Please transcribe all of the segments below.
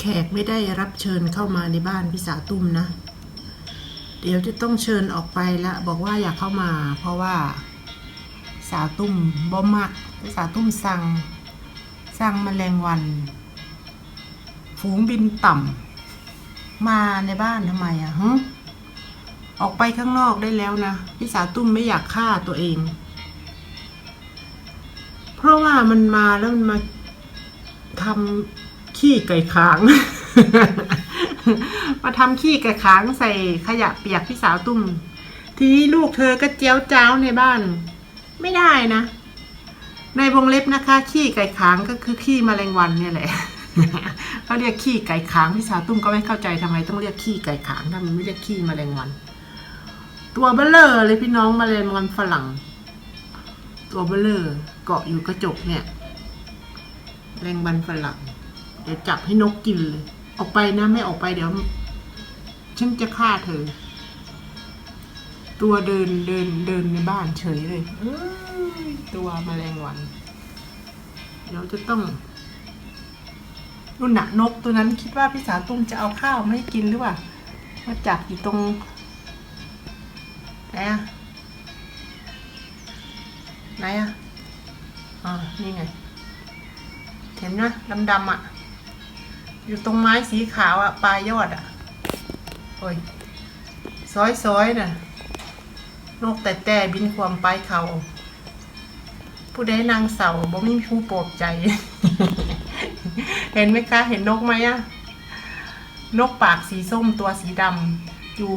แขกไม่ได้รับเชิญเข้ามาในบ้านพี่สาวตุ้มนะ เดี๋ยวจะต้องเชิญออกไปละบอกว่าอยากเข้ามา เพราะว่าสาวตุ้มบ่มักสาวตุ้มสั่งสั่งแมลงวัน ฝูงบินต่ำมาในบ้านทำไมอะฮะออกไปข้างนอกได้แล้วนะพี่สาวตุ้มไม่อยากฆ่าตัวเอง เพราะว่ามันมาแล้วมันมาทำ ขี้ไก่ขาง มาทำขี้ไก่ขางใส่ขยะเปียกพี่สาวตุ้ม ทีนี้ลูกเธอก็เจียวจ้าวในบ้าน ไม่ได้นะ ในวงเล็บนะคะ ขี้ไก่ขางก็คือขี้แมลงวันเนี่ยแหละเขาเรียกขี้ไก่ขางพี่สาวตุ้มก็ไม่เข้าใจทำไมต้องเรียกขี้ไก่ขางถ้ามันไม่เรียกขี้แมลงวัน ตัวเบลเลอร์เลยพี่น้องมแมลงวันฝรั่ง ตัวเบลเลอร์เกาะอยู่กระจกเนี่ยแรงบันฝรั่ง เดี๋ยวจับให้นกกินเลย ออกไปนะไม่ออกไปเดี๋ยวฉันจะฆ่าเธอ ตัวเดินเดินเดินในบ้านเฉยเลยเอ้ยตัวแมลงวัน เดี๋ยวจะต้องนุ่นหนะนกตัวนั้นคิดว่าพี่สาวตุ้มจะเอาข้าวมาให้กินหรือเปล่ามาจับอยู่ตรงไหนอะไหนอะอ่านี่ไง เห็นไหมดำๆอะ อยู่ตรงไม้สีขาวอะปลายยอดอะโอ้ยซอยๆน่ะนกแต่แต่บินความไปเขา ผู้ใดนางเสาบ่มีผู้โปรดใจ เห็นไหมคะ เห็นนกไหมอะนกปากสีส้มตัวสีดำอยู่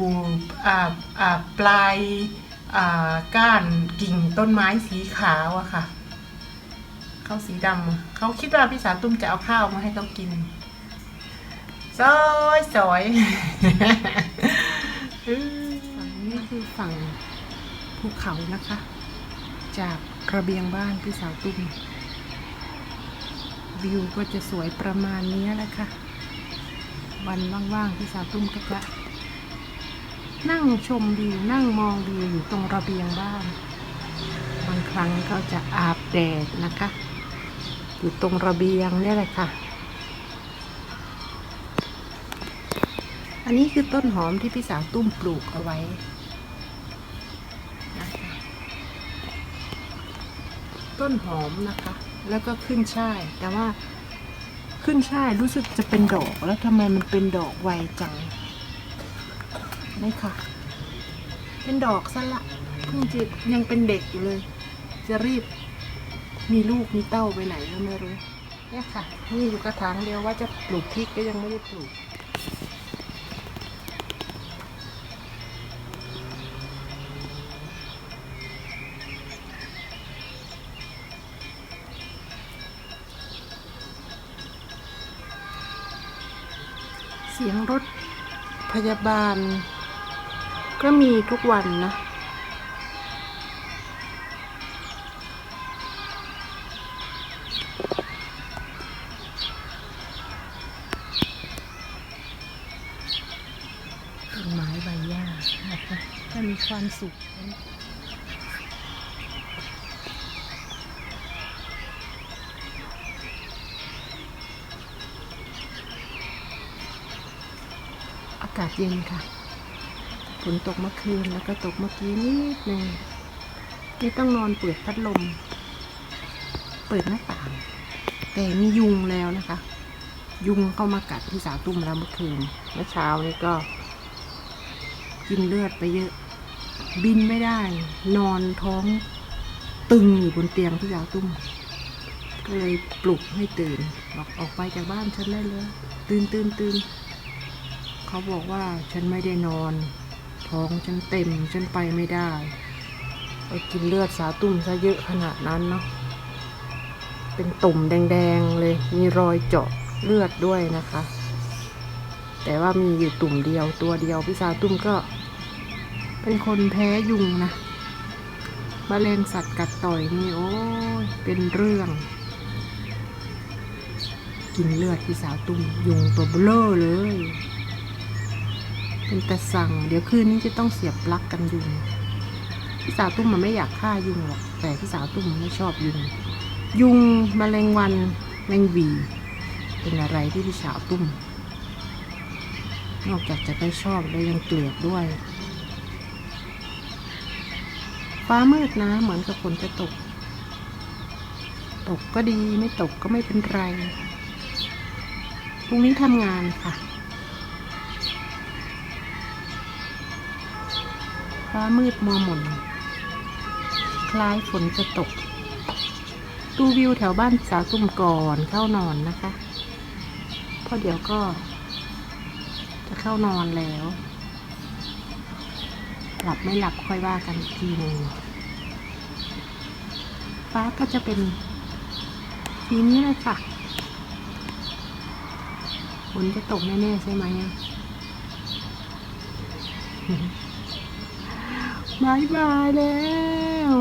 อ่าอ่าปลายอ่าก้านกิ่งต้นไม้สีขาวอะค่ะ เขาสีดำเขาคิดว่าพี่สาวตุ้มจะเอาข้าวมาให้เขากิน ซอยซอยฝั่งนี้คือฝั่งภูเขานะคะ จากระเบียงบ้านพี่สาวตุ้มวิวก็จะสวยประมาณนี้แหละค่ะ วันว่างๆพี่สาวตุ้มก็จะนั่งชมวิวนั่งมองวิวอยู่ตรงระเบียงบ้าน บางครั้งก็จะอาบแดดนะคะ อยู่ตรงระเบียงนี่แหละค่ะ อันนี้คือต้นหอมที่พี่สาวตุ้มปลูกเอาไว้นะคะต้นหอมนะคะ แล้วก็ขึ้นช่าย แต่ว่าขึ้นช่ายรู้สึกจะเป็นดอก แล้วทำไมมันเป็นดอกไวจังนี่ค่ะ เป็นดอกซะละเพิ่งจะยังเป็นเด็กอยู่เลย จะรีบมีลูกมีเต้าไปไหนก็ไม่รู้เนี่ยค่ะ นี่อยู่กระถางเดียวว่าจะปลูกพริกก็ยังไม่ได้ปลูก เสียงรถพยาบาล ก็มีทุกวันนะ ต้นไม้ใบหญ้านะคะถ้ามีความสุขากาศเย็นค่ะ ฝนตกเมื่อคืนแล้วก็ตกเมื่อกี้นิดนึงนี่ต้องนอนเปิดพัดลม เปิดหน้าต่าง แต่มียุงแล้วนะคะ ยุงเข้ามากัดพี่สาวตุ้มแล้วเมื่อคืน เมื่อเช้านี้ก็ กินเลือดไปเยอะ บินไม่ได้ นอนท้องตึงอยู่บนเตียงพี่สาวตุ้ม ก็เลยปลุกให้ตื่น บอกออกไปจากบ้านฉันได้เลย ตื่นตื่นตื่น เขาบอกว่าฉันไม่ได้นอน ท้องฉันเต็มฉันไปไม่ได้ ไปกินเลือดสาวตุ้มซะเยอะขนาดนั้นเนาะเป็นตุ่มแดงๆเลย มีรอยเจาะเลือดด้วยนะคะ แต่ว่ามีอยู่ตุ่มเดียวตัวเดียวพี่สาวตุ้มก็ เป็นคนแพ้ยุงนะมแมลงสัตว์กัดต่อยนี่โอ้ยเป็นเรื่อง กินเลือดพี่สาวตุ้มยุงตัวเบลอเลย เป็นแต่สั่ง เดี๋ยวคืนนี้จะต้องเสียบปลั๊กกันยุงพี่สาวตุ้มมันไม่อยากฆ่ายุงหรอกแต่พี่สาวตุ้มไม่ชอบยุง ยุงมแมลงวันแมงวี เป็นอะไรที่พี่สาวตุ้ม นอกจากจะไม่ชอบแล้วยังเกลียดด้วยฟ้ามืดนะเหมือนกับฝนจะตก ตกก็ดีไม่ตกก็ไม่เป็นไร พรุ่งนี้ทำงานค่ะ ฟ้ามืดมัวหม่น คล้ายฝนจะตก ดูวิวแถวบ้านสาวตุ่มก่อนเข้านอนนะคะเพราะเดี๋ยวก็ จะเข้านอนแล้ว หลับไม่หลับค่อยว่ากันอีกทีหนึ่งฟ้าก็จะเป็นสีนี้เลยค่ะฝนจะตกแน่ ๆ ใช่ไหมอะ บายบายแล้ว